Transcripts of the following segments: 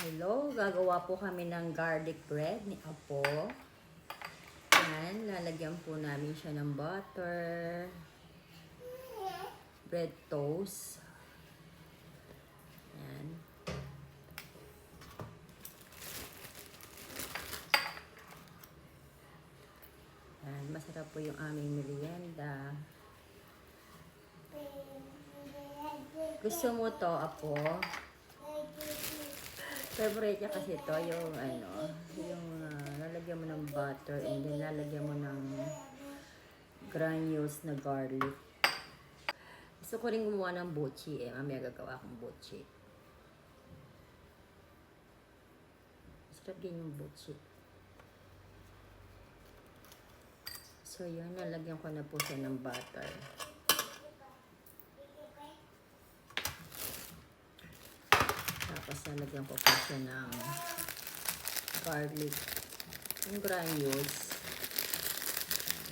Hello, gagawa po kami ng garlic bread ni Apo. Yan, lalagyan po namin siya ng butter, bread toast. Yan. Yan, masarap po yung aming merienda. Gusto mo to, Apo? Favorite niya kasi to yung ano, yung ah, lalagyan mo ng butter and then lalagyan mo ng granules na garlic. Gusto ko rin gumawa ng bochi eh. Mamaya gagawa akong bochi. Masarap din yung bochi. So yun, nalagyan ko na po siya ng butter. Tapos nalagyan ko po siya ng garlic. Yung granules.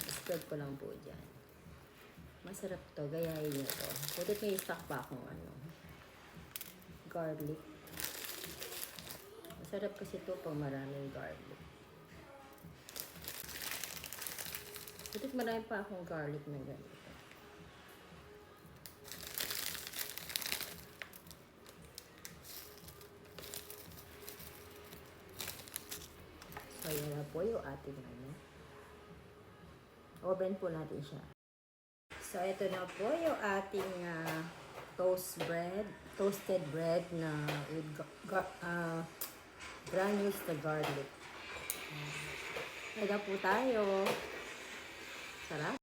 Spread ko lang po dyan. Masarap to. Gayahin niyo to. Putit may stock pa akong ano. Garlic. Masarap kasi to pag maraming garlic. Putit marami pa akong garlic na ganito. Yan na po yung ating ano. Oven po natin siya. So, ito na po yung ating ah, toast bread, toasted bread na with ah, granules na garlic. Na po tayo. Sarap.